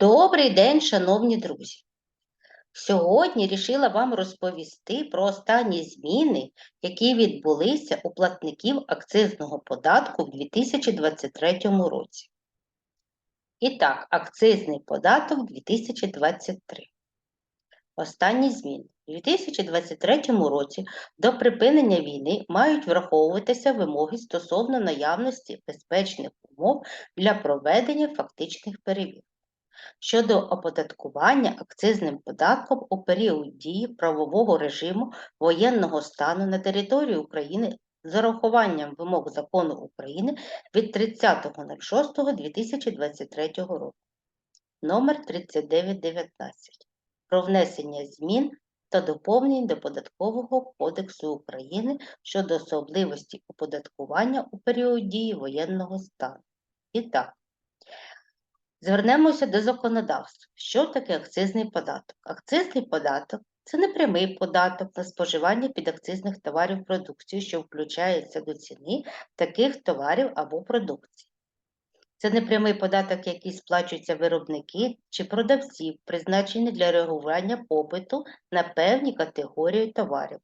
Добрий день, шановні друзі! Сьогодні рішила вам розповісти про останні зміни, які відбулися у платників акцизного податку в 2023 році. І так, акцизний податок 2023. Останні зміни. У 2023 році до припинення війни мають враховуватися вимоги стосовно наявності безпечних умов для проведення фактичних перевірок щодо оподаткування акцизним податком у період дії правового режиму воєнного стану на території України з урахуванням вимог закону України від 30.06.2023 року номер 3919 про внесення змін та доповнень до Податкового кодексу України щодо особливості оподаткування у період дії воєнного стану. І так, Звернемося до законодавства. Що таке акцизний податок? Акцизний податок це непрямий податок на споживання підакцизних товарів продукції, що включається до ціни таких товарів або продукції. Це непрямий податок, який сплачуються виробники чи продавці, призначений для реагування попиту на певні категорії товарів.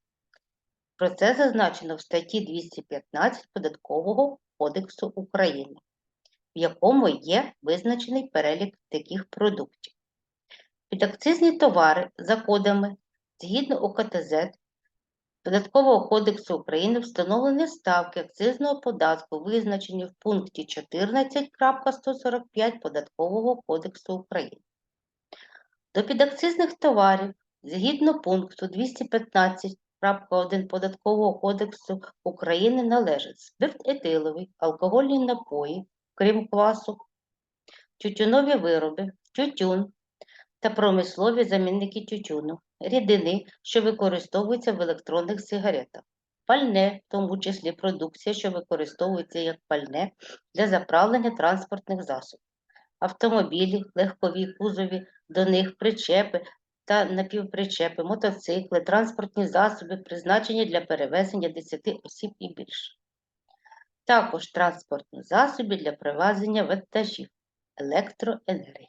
Про це зазначено в статті 215 Податкового кодексу України в якому є визначений перелік таких продуктів. Підакцизні товари за кодами згідно УКТЗ Податкового кодексу України встановлені ставки акцизного податку, визначені в пункті 14.145 Податкового кодексу України. До підакцизних товарів згідно пункту 215.1 Податкового кодексу України належать спирт етиловий, алкогольні напої, крім квасу, тютюнові вироби, тютюн та промислові замінники тютюну, рідини, що використовуються в електронних сигаретах, пальне, в тому числі продукція, що використовується як пальне для заправлення транспортних засобів, автомобілі, легкові кузові, до них причепи та напівпричепи, мотоцикли, транспортні засоби, призначені для перевезення 10 осіб і більше також транспортні засоби для привезення вантажів електроенергії.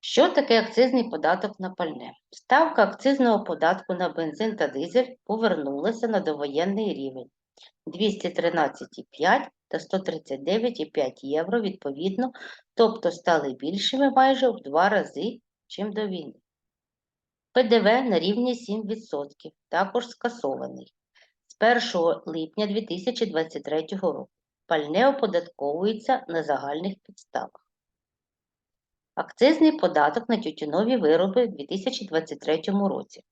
Що таке акцизний податок на пальне? Ставка акцизного податку на бензин та дизель повернулася на довоєнний рівень 213,5 та 139,5 євро відповідно, тобто стали більшими майже в два рази, чим до війни. ПДВ на рівні 7%, також скасований. 1 липня 2023 року пальне оподатковується на загальних підставах. Акцизний податок на тютюнові вироби в 2023 році.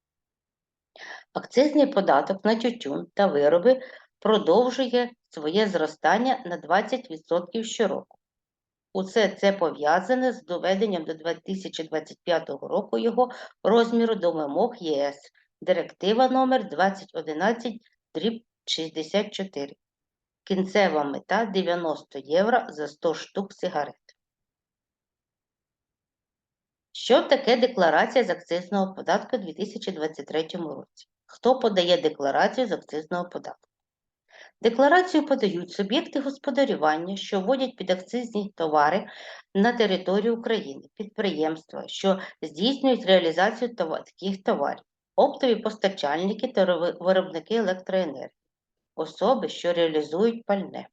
Акцизний податок на тютюн та вироби продовжує своє зростання на 20% щороку. Усе це пов'язане з доведенням до 2025 року його розміру до вимог ЄС. Директива номер 2011 дріб 64. Кінцева мета 90 євро за 100 штук сигарет. Що таке декларація з акцизного податку у 2023 році? Хто подає декларацію з акцизного податку? Декларацію подають суб'єкти господарювання, що вводять підакцизні товари на територію України, підприємства, що здійснюють реалізацію таких товарів, оптові постачальники та виробники електроенергії, особи, що реалізують пальне.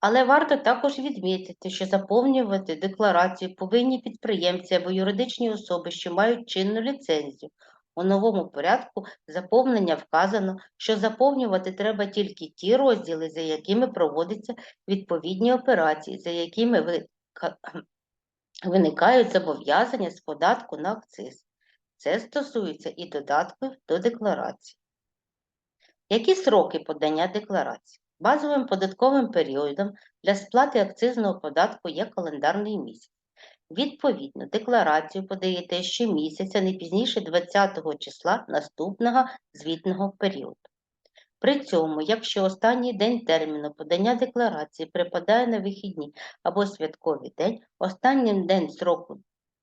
Але варто також відмітити, що заповнювати декларацію повинні підприємці або юридичні особи, що мають чинну ліцензію. У новому порядку заповнення вказано, що заповнювати треба тільки ті розділи, за якими проводяться відповідні операції, за якими виникають зобов'язання з податку на акциз. Це стосується і додатків до декларації. Які сроки подання декларації? Базовим податковим періодом для сплати акцизного податку є календарний місяць. Відповідно, декларацію подаєте щомісяця не пізніше 20 числа наступного звітного періоду. При цьому, якщо останній день терміну подання декларації припадає на вихідні або святковий день, останнім день сроку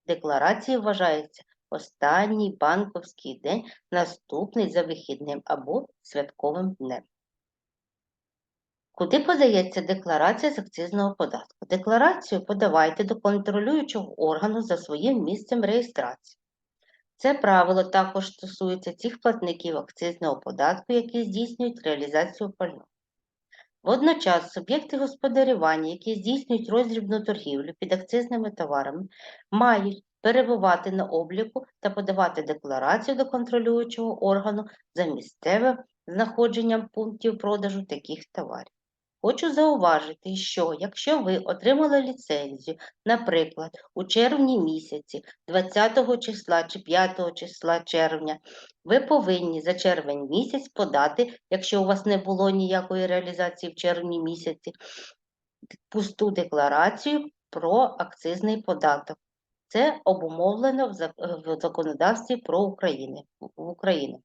декларації вважається останній банковський день, наступний за вихідним або святковим днем. Куди подається декларація з акцизного податку? Декларацію подавайте до контролюючого органу за своїм місцем реєстрації. Це правило також стосується цих платників акцизного податку, які здійснюють реалізацію пального. Водночас суб'єкти господарювання, які здійснюють роздрібну торгівлю під акцизними товарами, мають перебувати на обліку та подавати декларацію до контролюючого органу за місцевим знаходженням пунктів продажу таких товарів. Хочу зауважити, що якщо ви отримали ліцензію, наприклад, у червні місяці 20 числа чи 5 числа червня, ви повинні за червень місяць подати, якщо у вас не було ніякої реалізації в червні місяці, пусту декларацію про акцизний податок. Це обумовлено в законодавстві про Україну. в Україну.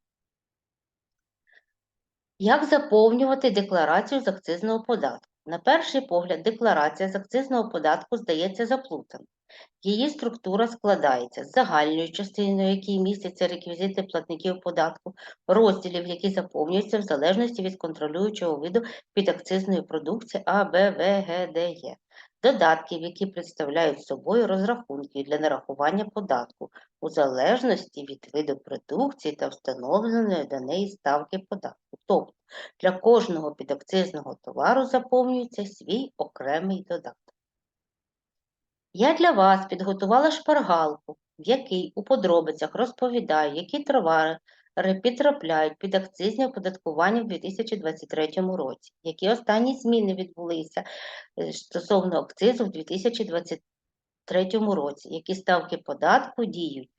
Як заповнювати декларацію з акцизного податку? На перший погляд, декларація з акцизного податку здається заплутаною. Її структура складається з загальною частиною, якій містяться реквізити платників податку, розділів, які заповнюються в залежності від контролюючого виду підакцизної продукції А, В, додатків, які представляють собою розрахунки для нарахування податку у залежності від виду продукції та встановленої до неї ставки податку. Тобто для кожного підакцизного товару заповнюється свій окремий додаток. Я для вас підготувала шпаргалку, в якій у подробицях розповідаю, які товари підтрапляють під акцизне оподаткування в 2023 році, які останні зміни відбулися е, стосовно акцизу в 2023 році, які ставки податку діють,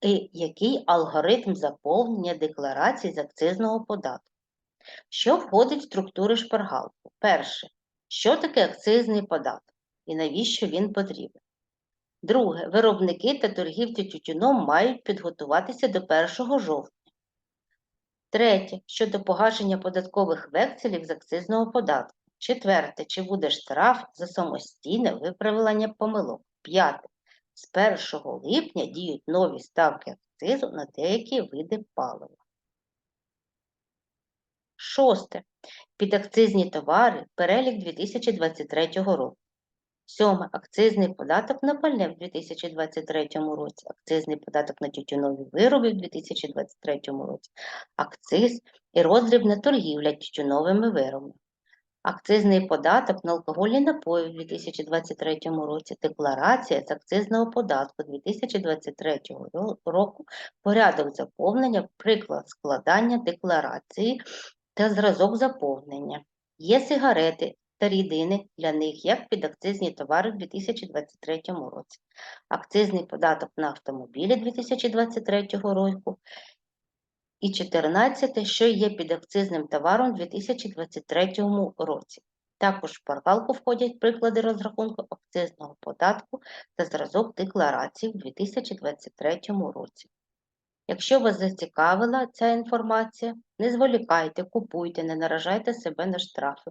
і який алгоритм заповнення декларацій з акцизного податку. Що входить в структури шпаргалки? Перше, що таке акцизний податок і навіщо він потрібен? Друге, виробники та торгівці тютюном мають підготуватися до 1 жовтня. Третє, щодо погашення податкових векселів з акцизного податку. Четверте, чи буде штраф за самостійне виправлення помилок. П'яте, з 1 липня діють нові ставки акцизу на деякі види палива. Шосте. Підакцизні товари, перелік 2023 року. Сьоме. Акцизний податок на пальне в 2023 році, акцизний податок на тютюнові вироби в 2023 році, акциз і роздрібна торгівля тютюновими виробами. Акцизний податок на алкогольні напої в 2023 році, декларація з акцизного податку 2023 року, порядок заповнення, приклад складання декларації та зразок заповнення. Є сигарети та рідини для них як підакцизні товари в 2023 році. Акцизний податок на автомобілі 2023 року. І 14, що є підакцизним товаром у 2023 році. Також в шпаргалку входять приклади розрахунку акцизного податку та зразок декларації в 2023 році. Якщо вас зацікавила ця інформація, не зволікайте, купуйте, не наражайте себе на штрафи.